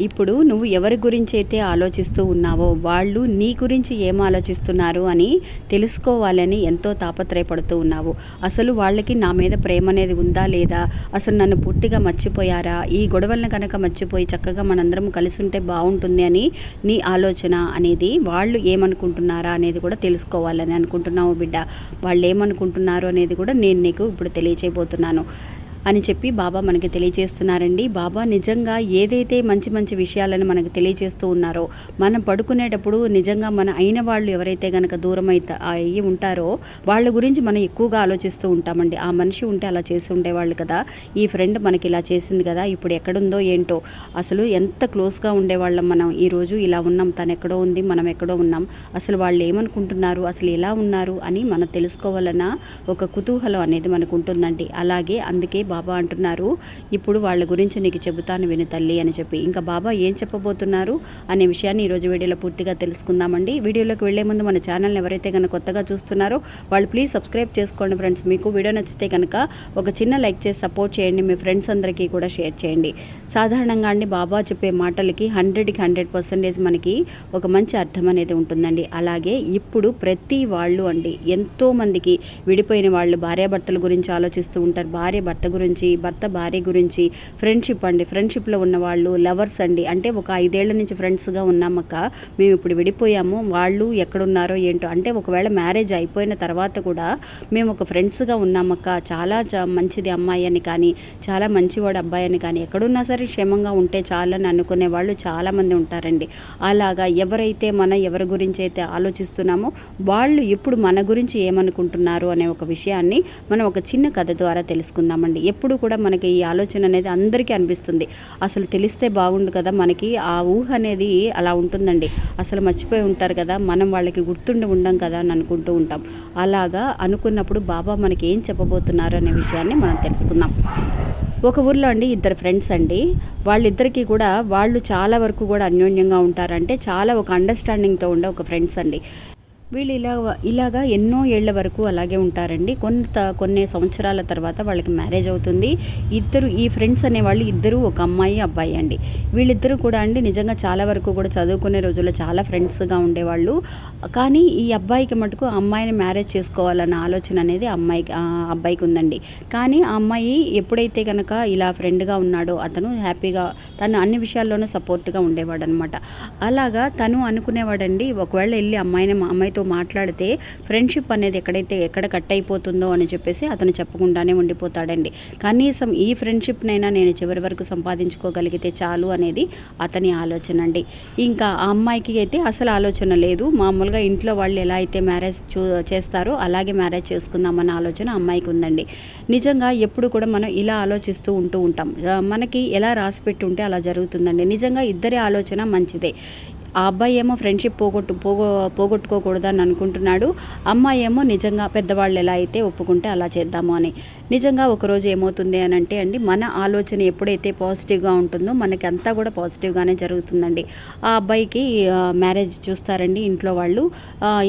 ఇప్పుడు నువ్వు ఎవరి గురించి అయితే ఆలోచిస్తూ ఉన్నావో వాళ్ళు నీ గురించి ఏం ఆలోచిస్తున్నారు అని తెలుసుకోవాలని ఎంతో తాపత్రయపడుతూ ఉన్నావు. అసలు వాళ్ళకి నా మీద ప్రేమ అనేది ఉందా లేదా? అసలు నన్ను పూర్తిగా మర్చిపోయారా? ఈ గొడవలను కనుక మర్చిపోయి చక్కగా మనందరం కలిసి ఉంటే బాగుంటుంది అని నీ ఆలోచన అనేది వాళ్ళు ఏమనుకుంటున్నారా అనేది కూడా తెలుసుకోవాలని అనుకుంటున్నావు బిడ్డ. వాళ్ళు ఏమనుకుంటున్నారు అనేది కూడా నేను నీకు ఇప్పుడు తెలియచేయబోతున్నాను. అని చెప్పి బాబా మనకి తెలియజేస్తున్నారండి. బాబా నిజంగా ఏదైతే మంచి మంచి విషయాలను మనకు తెలియజేస్తూ ఉన్నారో మనం పడుకునేటప్పుడు నిజంగా మన అయిన వాళ్ళు ఎవరైతే కనుక దూరం అయితే అయ్యి ఉంటారో వాళ్ళ గురించి మనం ఎక్కువగా ఆలోచిస్తూ ఉంటామండి. ఆ మనిషి ఉంటే అలా చేసి ఉండేవాళ్ళు కదా. ఈ ఫ్రెండ్ మనకి ఇలా చేసింది కదా. ఇప్పుడు ఎక్కడుందో ఏంటో అసలు ఎంత క్లోజ్గా ఉండేవాళ్ళం మనం ఈరోజు ఇలా ఉన్నాం. తను ఎక్కడో ఉంది మనం ఎక్కడో ఉన్నాం. అసలు వాళ్ళు ఏమనుకుంటున్నారు? అసలు ఎలా ఉన్నారు? అని మనం తెలుసుకోవాలన్న ఒక కుతూహలం అనేది మనకు ఉంటుందండి. అలాగే అందుకే బాబా అంటున్నారు. ఇప్పుడు వాళ్ళ గురించి నీకు చెబుతాను విని తల్లి అని చెప్పి. ఇంకా బాబా ఏం చెప్పబోతున్నారు అనే విషయాన్ని ఈరోజు వీడియోలో పూర్తిగా తెలుసుకుందామండి. వీడియోలోకి వెళ్ళే ముందు మన ఛానల్ని ఎవరైతే కనుక కొత్తగా చూస్తున్నారో వాళ్ళు ప్లీజ్ సబ్స్క్రైబ్ చేసుకోండి ఫ్రెండ్స్. మీకు వీడియో నచ్చితే కనుక ఒక చిన్న లైక్ చేసి సపోర్ట్ చేయండి. మీ ఫ్రెండ్స్ అందరికీ కూడా షేర్ చేయండి. సాధారణంగా అండి బాబా చెప్పే మాటలకి హండ్రెడ్కి హండ్రెడ్ పర్సెంటేజ్ మనకి ఒక మంచి అర్థం అనేది ఉంటుందండి. అలాగే ఇప్పుడు ప్రతి వాళ్ళు అండి ఎంతో మందికి విడిపోయిన వాళ్ళు భార్యాభర్తల గురించి ఆలోచిస్తూ ఉంటారు. భార్య భర్త గురించి భర్త భార్య గురించి ఫ్రెండ్షిప్ అండి. ఫ్రెండ్షిప్లో ఉన్న వాళ్ళు లవర్స్ అండి. అంటే ఒక ఐదేళ్ళ నుంచి ఫ్రెండ్స్గా ఉన్నామక్క. మేము ఇప్పుడు విడిపోయాము. వాళ్ళు ఎక్కడున్నారో ఏంటో. అంటే ఒకవేళ మ్యారేజ్ అయిపోయిన తర్వాత కూడా మేము ఒక ఫ్రెండ్స్గా ఉన్నామక్క. చాలా మంచిది అమ్మాయి అని కానీ చాలా మంచివాడు అబ్బాయి అని కానీ ఎక్కడున్నా సరే క్షేమంగా ఉంటే చాలని అనుకునే వాళ్ళు చాలామంది ఉంటారండి. అలాగా ఎవరైతే మన ఎవరి గురించి అయితే ఆలోచిస్తున్నామో వాళ్ళు ఇప్పుడు మన గురించి ఏమనుకుంటున్నారు అనే ఒక విషయాన్ని మనం ఒక చిన్న కథ ద్వారా తెలుసుకుందామండి. ఎప్పుడు కూడా మనకి ఈ ఆలోచన అనేది అందరికీ అనిపిస్తుంది. అసలు తెలిస్తే బాగుండు కదా మనకి ఆ ఊహ అనేది అలా ఉంటుందండి. అసలు మర్చిపోయి ఉంటారు కదా మనం వాళ్ళకి గుర్తుండి ఉండం కదా అని అనుకుంటూ ఉంటాం. అలాగా అనుకున్నప్పుడు బాబా మనకి ఏం చెప్పబోతున్నారు అనే విషయాన్ని మనం తెలుసుకుందాం. ఒక ఊర్లో అండి ఇద్దరు ఫ్రెండ్స్ అండి. వాళ్ళిద్దరికీ కూడా వాళ్ళు చాలా వరకు కూడా అన్యోన్యంగా ఉంటారంటే చాలా ఒక అండర్స్టాండింగ్తో ఉండే ఒక ఫ్రెండ్స్ అండి. వీళ్ళు ఇలా ఇలాగా ఎన్నో ఏళ్ళ వరకు అలాగే ఉంటారండి. కొంత కొన్ని సంవత్సరాల తర్వాత వాళ్ళకి మ్యారేజ్ అవుతుంది. ఇద్దరు ఈ ఫ్రెండ్స్ అనేవాళ్ళు ఇద్దరు ఒక అమ్మాయి అబ్బాయి అండి. వీళ్ళిద్దరూ కూడా అండి నిజంగా చాలా వరకు కూడా చదువుకునే రోజుల్లో చాలా ఫ్రెండ్స్గా ఉండేవాళ్ళు. కానీ ఈ అబ్బాయికి మటుకు అమ్మాయిని మ్యారేజ్ చేసుకోవాలన్న ఆలోచన అనేది అమ్మాయికి అబ్బాయికి ఉందండి. కానీ ఆ అమ్మాయి ఎప్పుడైతే కనుక ఇలా ఫ్రెండ్గా ఉన్నాడో అతను హ్యాపీగా తను అన్ని విషయాల్లోనూ సపోర్ట్గా ఉండేవాడు అనమాట అలాగా తను అనుకునేవాడండి ఒకవేళ వెళ్ళి అమ్మాయిని అమ్మాయితో అతనితో మాట్లాడితే ఫ్రెండ్షిప్ అనేది ఎక్కడైతే ఎక్కడ కట్ అయిపోతుందో అని చెప్పేసి అతను చెప్పకుండానే ఉండిపోతాడండి. కనీసం ఈ ఫ్రెండ్షిప్నైనా నేను చివరి వరకు సంపాదించుకోగలిగితే చాలు అనేది అతని ఆలోచన అండి ఇంకా ఆ అమ్మాయికి అయితే అసలు ఆలోచన లేదు. మామూలుగా ఇంట్లో వాళ్ళు ఎలా అయితే మ్యారేజ్ చూ చేస్తారో అలాగే మ్యారేజ్ చేసుకుందామన్న ఆలోచన అమ్మాయికి ఉందండి. నిజంగా ఎప్పుడు కూడా మనం ఇలా ఆలోచిస్తూ ఉంటూ ఉంటాం. మనకి ఎలా రాసి పెట్టి ఉంటే అలా జరుగుతుందండి. నిజంగా ఇద్దరి ఆలోచన మంచిదే. ఆ అబ్బాయి ఏమో ఫ్రెండ్షిప్ పోగొట్టు పోగొ పోగొట్టుకోకూడదని అనుకుంటున్నాడు. అమ్మాయి ఏమో నిజంగా పెద్దవాళ్ళు ఎలా అయితే ఒప్పుకుంటే అలా చేద్దాము అని. నిజంగా ఒకరోజు ఏమవుతుంది అని అంటే అండి మన ఆలోచన ఎప్పుడైతే పాజిటివ్గా ఉంటుందో మనకి అంతా కూడా పాజిటివ్గానే జరుగుతుందండి. ఆ అబ్బాయికి మ్యారేజ్ చూస్తారండి ఇంట్లో వాళ్ళు.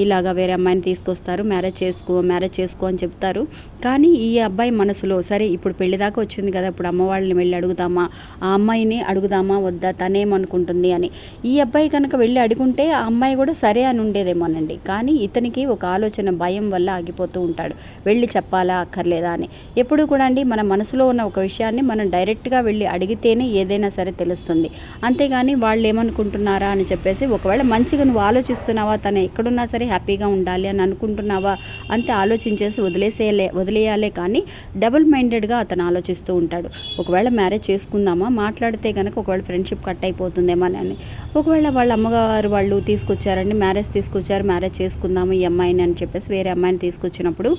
ఇలాగా వేరే అమ్మాయిని తీసుకొస్తారు మ్యారేజ్ చేసుకో మ్యారేజ్ చేసుకో అని చెప్తారు. కానీ ఈ అబ్బాయి మనసులో సరే ఇప్పుడు పెళ్ళి దాకా వచ్చింది కదా ఇప్పుడు అమ్మ వాళ్ళని వెళ్ళి అడుగుదామా ఆ అమ్మాయిని అడుగుదామా వద్దా తనేమనుకుంటుంది అని. ఈ అబ్బాయి కనుక వెళ్ళి అడుగుంటే ఆ అమ్మాయి కూడా సరే అని ఉండేదేమోనండి. కానీ ఇతనికి ఒక ఆలోచన భయం వల్ల ఆగిపోతూ ఉంటాడు. వెళ్ళి చెప్పాలా అక్కర్లేదా అని. ఎప్పుడు కూడా అండి మన మనసులో ఉన్న ఒక విషయాన్ని మనం డైరెక్ట్గా వెళ్ళి అడిగితేనే ఏదైనా సరే తెలుస్తుంది. అంతేగాని వాళ్ళు ఏమనుకుంటున్నారా అని చెప్పేసి ఒకవేళ మంచిగా నువ్వు ఆలోచిస్తున్నావా తను ఎక్కడున్నా సరే హ్యాపీగా ఉండాలి అని అనుకుంటున్నావా అంతే ఆలోచించేసి వదిలేసేయలే వదిలేయాలే కానీ డబుల్ మైండెడ్గా అతను ఆలోచిస్తూ ఉంటాడు. ఒకవేళ మ్యారేజ్ చేసుకుందామా మాట్లాడితే కనుక ఒకవేళ ఫ్రెండ్షిప్ కట్ అయిపోతుందేమో అని. ఒకవేళ వాళ్ళ అమ్మగారు వాళ్ళు తీసుకొచ్చారండి మ్యారేజ్ తీసుకొచ్చారు మ్యారేజ్ చేసుకుందాము ఈ అమ్మాయిని అని చెప్పేసి వేరే అమ్మాయిని తీసుకొచ్చినప్పుడు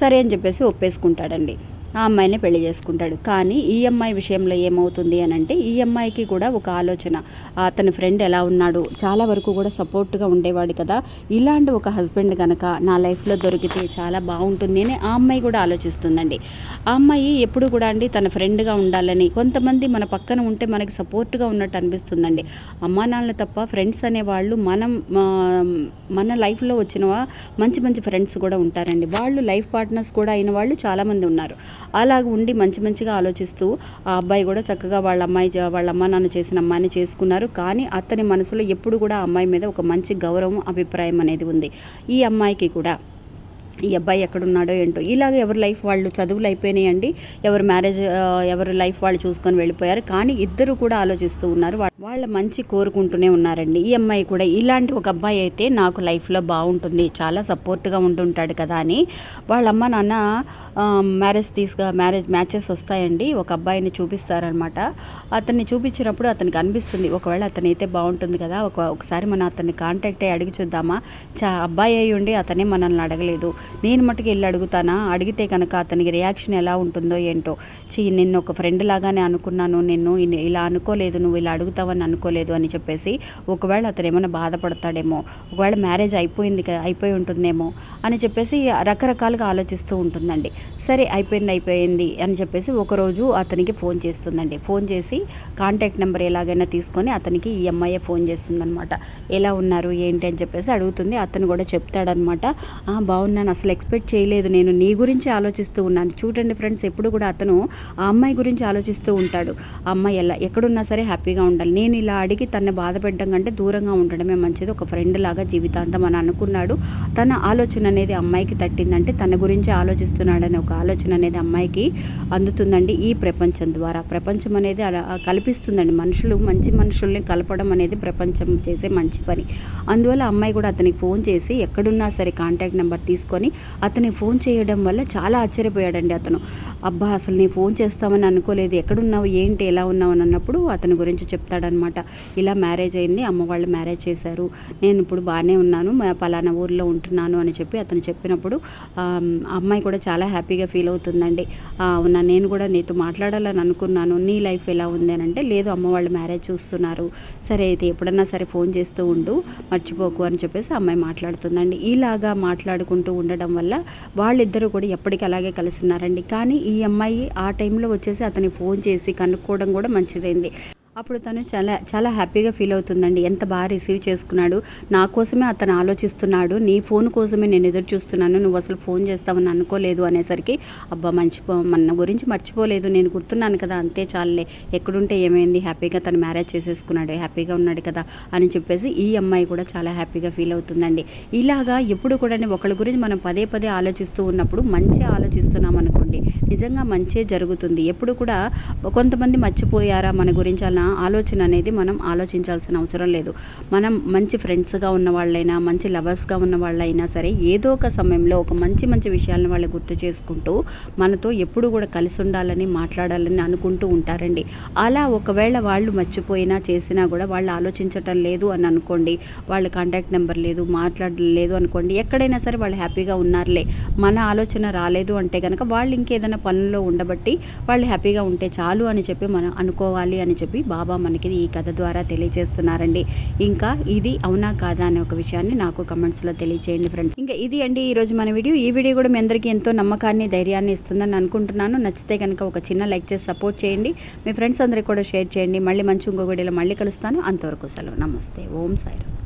సరే అని చెప్పేసి ఒప్పేసుకుంటాడండి. ఆ అమ్మాయిని పెళ్ళి చేసుకుంటాడు. కానీ ఈ అమ్మాయి విషయంలో ఏమవుతుంది అని అంటే ఈ అమ్మాయికి కూడా ఒక ఆలోచన. అతని ఫ్రెండ్ ఎలా ఉన్నాడు? చాలా వరకు కూడా సపోర్ట్గా ఉండేవాడు కదా. ఇలాంటి ఒక హస్బెండ్ కనుక నా లైఫ్లో దొరికితే చాలా బాగుంటుంది అని ఆ అమ్మాయి కూడా ఆలోచిస్తుందండి. ఆ అమ్మాయి ఎప్పుడు కూడా అండి తన ఫ్రెండ్గా ఉండాలని కొంతమంది మన పక్కన ఉంటే మనకి సపోర్ట్గా ఉన్నట్టు అనిపిస్తుందండి. అమ్మా నాన్నలు తప్ప ఫ్రెండ్స్ అనేవాళ్ళు మనం మన లైఫ్లో వచ్చిన మంచి మంచి ఫ్రెండ్స్ కూడా ఉంటారండి. వాళ్ళు లైఫ్ పార్ట్నర్స్ కూడా అయిన వాళ్ళు చాలామంది ఉన్నారు. అలాగ ఉండి మంచి మంచిగా ఆలోచిస్తూ ఆ అబ్బాయి కూడా చక్కగా వాళ్ళ అమ్మాయి వాళ్ళ అమ్మ నాన్న చేసిన అమ్మాయిని చేసుకున్నారు. కానీ అతని మనసులో ఎప్పుడు కూడా అమ్మాయి మీద ఒక మంచి గౌరవం అభిప్రాయం అనేది ఉంది. ఈ అమ్మాయికి కూడా. ఈ అబ్బాయి ఎక్కడున్నాడో ఏంటో. ఇలాగ ఎవరి లైఫ్ వాళ్ళు చదువులు అయిపోయినాయండి. ఎవరు మ్యారేజ్ ఎవరి లైఫ్ వాళ్ళు చూసుకొని వెళ్ళిపోయారు. కానీ ఇద్దరు కూడా ఆలోచిస్తూ ఉన్నారు. వాళ్ళ మంచి కోరుకుంటూనే ఉన్నారండి. ఈ అమ్మాయి కూడా ఇలాంటి ఒక అబ్బాయి అయితే నాకు లైఫ్లో బాగుంటుంది. చాలా సపోర్ట్గా ఉంటుంటాడు కదా అని. వాళ్ళ అమ్మ నాన్న మ్యారేజ్ తీసుకు మ్యారేజ్ మ్యాచెస్ వస్తాయండి. ఒక అబ్బాయిని చూపిస్తారనమాట. అతన్ని చూపించినప్పుడు అతనికి అనిపిస్తుంది ఒకవేళ అతను అయితే బాగుంటుంది కదా ఒక ఒకసారి మనం అతన్ని కాంటాక్ట్ అయ్యి అడిగి చూద్దామా? చా అబ్బాయి అయి ఉండి అతనే మనల్ని అడగలేదు. నేను మటుకు వెళ్ళి అడుగుతానా? అడిగితే కనుక అతనికి రియాక్షన్ ఎలా ఉంటుందో ఏంటో. చీ నిన్ను ఒక ఫ్రెండ్ లాగానే అనుకున్నాను. నిన్ను ఇలా అనుకోలేదు. నువ్వు ఇలా అడుగుతావని అనుకోలేదు అని చెప్పేసి ఒకవేళ అతను ఏమైనా బాధపడతాడేమో ఒకవేళ మ్యారేజ్ అయిపోయింది కదా అయిపోయి ఉంటుందేమో అని చెప్పేసి రకరకాలుగా ఆలోచిస్తూ ఉంటుందండి. సరే అయిపోయింది అయిపోయింది అని చెప్పేసి ఒకరోజు అతనికి ఫోన్ చేస్తుందండి. ఫోన్ చేసి కాంటాక్ట్ నెంబర్ ఎలాగైనా తీసుకొని అతనికి ఈ అమ్మాయి ఫోన్ చేస్తుందనమాట ఎలా ఉన్నారు ఏంటి అని చెప్పేసి అడుగుతుంది. అతను కూడా చెప్తాడనమాట బాగున్నాను అసలు ఎక్స్పెక్ట్ చేయలేదు. నేను నీ గురించి ఆలోచిస్తూ ఉన్నాను. చూడండి ఫ్రెండ్స్ ఎప్పుడు కూడా అతను ఆ అమ్మాయి గురించి ఆలోచిస్తూ ఉంటాడు. ఆ అమ్మాయి ఎలా ఎక్కడున్నా సరే హ్యాపీగా ఉండాలి. నేను ఇలా అడిగి తనని బాధపెట్టడం కంటే దూరంగా ఉండడమే మంచిది. ఒక ఫ్రెండ్ లాగా జీవితాంతం అని అనుకున్నాడు. తన ఆలోచన అనేది అమ్మాయికి తట్టిందంటే తన గురించి ఆలోచిస్తున్నాడనే ఒక ఆలోచన అనేది అమ్మాయికి అందుతుందండి ఈ ప్రపంచం ద్వారా. ప్రపంచం అనేది అలా కల్పిస్తుందండి. మనుషులు మంచి మనుషుల్ని కలపడం అనేది ప్రపంచం చేసే మంచి పని. అందువల్ల అమ్మాయి కూడా అతనికి ఫోన్ చేసి ఎక్కడున్నా సరే కాంటాక్ట్ నెంబర్ తీసుకొని అతని ఫోన్ చేయడం వల్ల చాలా ఆశ్చర్యపోయాడండి అతను. అబ్బా అసలు నీ ఫోన్ చేస్తామని అనుకోలేదు. ఎక్కడున్నావు? ఏంటి? ఎలా ఉన్నావు? అని అన్నప్పుడు అతని గురించి చెప్తాడు చెప్తాడనమాట ఇలా మ్యారేజ్ అయింది అమ్మ వాళ్ళు మ్యారేజ్ చేశారు. నేను ఇప్పుడు బాగానే ఉన్నాను మా పలానా ఊర్లో ఉంటున్నాను అని చెప్పి అతను చెప్పినప్పుడు అమ్మాయి కూడా చాలా హ్యాపీగా ఫీల్ అవుతుందండి. అవునా నేను కూడా నీతో మాట్లాడాలని అనుకున్నాను. నీ లైఫ్ ఎలా ఉంది అని అంటే లేదు అమ్మ వాళ్ళు మ్యారేజ్ చూస్తున్నారు. సరే అయితే ఎప్పుడన్నా సరే ఫోన్ చేస్తూ ఉండు మర్చిపోకు అని చెప్పేసి అమ్మాయి మాట్లాడుతుందండి. ఇలాగా మాట్లాడుకుంటూ ఉండడం వల్ల వాళ్ళిద్దరూ కూడా ఎప్పటికీ అలాగే కలిసి ఉన్నారండి కానీ ఈ అమ్మాయి ఆ టైంలో వచ్చేసి అతని ఫోన్ చేసి కనుక్కోవడం కూడా మంచిదైంది. అప్పుడు తను చాలా చాలా హ్యాపీగా ఫీల్ అవుతుందండి. ఎంత బాగా రిసీవ్ చేసుకున్నాడు. నా కోసమే అతను ఆలోచిస్తున్నాడు. నీ ఫోన్ కోసమే నేను ఎదురు చూస్తున్నాను. నువ్వు అసలు ఫోన్ చేస్తావని అనుకోలేదు అనేసరికి అబ్బా మంచి మన గురించి మర్చిపోలేదు. నేను గుర్తున్నాను కదా అంతే చాలే ఎక్కడుంటే ఏమైంది? హ్యాపీగా తను మ్యారేజ్ చేసేసుకున్నాడు. హ్యాపీగా ఉన్నాడు కదా అని చెప్పేసి ఈ అమ్మాయి కూడా చాలా హ్యాపీగా ఫీల్ అవుతుందండి. ఇలాగా ఎప్పుడు కూడా ఒకళ్ళ గురించి మనం పదే పదే ఆలోచిస్తూ ఉన్నప్పుడు మంచి ఆలోచిస్తున్నాం అనుకోండి నిజంగా మంచే జరుగుతుంది. ఎప్పుడు కూడా కొంతమంది మర్చిపోయారా మన గురించి అలా ఆలోచన అనేది మనం ఆలోచించాల్సిన అవసరం లేదు. మనం మంచి ఫ్రెండ్స్గా ఉన్న వాళ్ళైనా మంచి లవర్స్గా ఉన్న వాళ్ళైనా సరే ఏదో ఒక సమయంలో ఒక మంచి మంచి విషయాలను వాళ్ళు గుర్తు చేసుకుంటూ మనతో ఎప్పుడు కూడా కలిసి ఉండాలని మాట్లాడాలని అనుకుంటూ ఉంటారండి. అలా ఒకవేళ వాళ్ళు మర్చిపోయినా చేసినా కూడా వాళ్ళు ఆలోచించటం లేదు అని అనుకోండి వాళ్ళ కాంటాక్ట్ నెంబర్ లేదు మాట్లాడలేదు అనుకోండి ఎక్కడైనా సరే వాళ్ళు హ్యాపీగా ఉన్నారులే మన ఆలోచన రాలేదు అంటే కనుక వాళ్ళు ఇంకేదైనా పనుల్లో ఉండబట్టి వాళ్ళు హ్యాపీగా ఉంటే చాలు అని చెప్పి మనం అనుకోవాలి అని చెప్పి బాబా మనకి ఈ కథ ద్వారా తెలియజేస్తున్నారండి. ఇంకా ఇది అవునా కాదా అనే ఒక విషయాన్ని నాకు కమెంట్స్లో తెలియచేయండి ఫ్రెండ్స్ ఇంకా ఇది అండి ఈరోజు మన వీడియో. ఈ వీడియో కూడా మీ అందరికీ ఎంతో నమ్మకాన్ని ధైర్యాన్ని ఇస్తుందని అనుకుంటున్నాను. నచ్చితే కనుక ఒక చిన్న లైక్ చేసి సపోర్ట్ చేయండి. మీ ఫ్రెండ్స్ అందరికీ కూడా షేర్ చేయండి. మళ్ళీ మంచి ఇంకొక వీడియోలో మళ్ళీ కలుస్తాను. అంతవరకు సెలవు. నమస్తే. ఓం సాయిరామ్.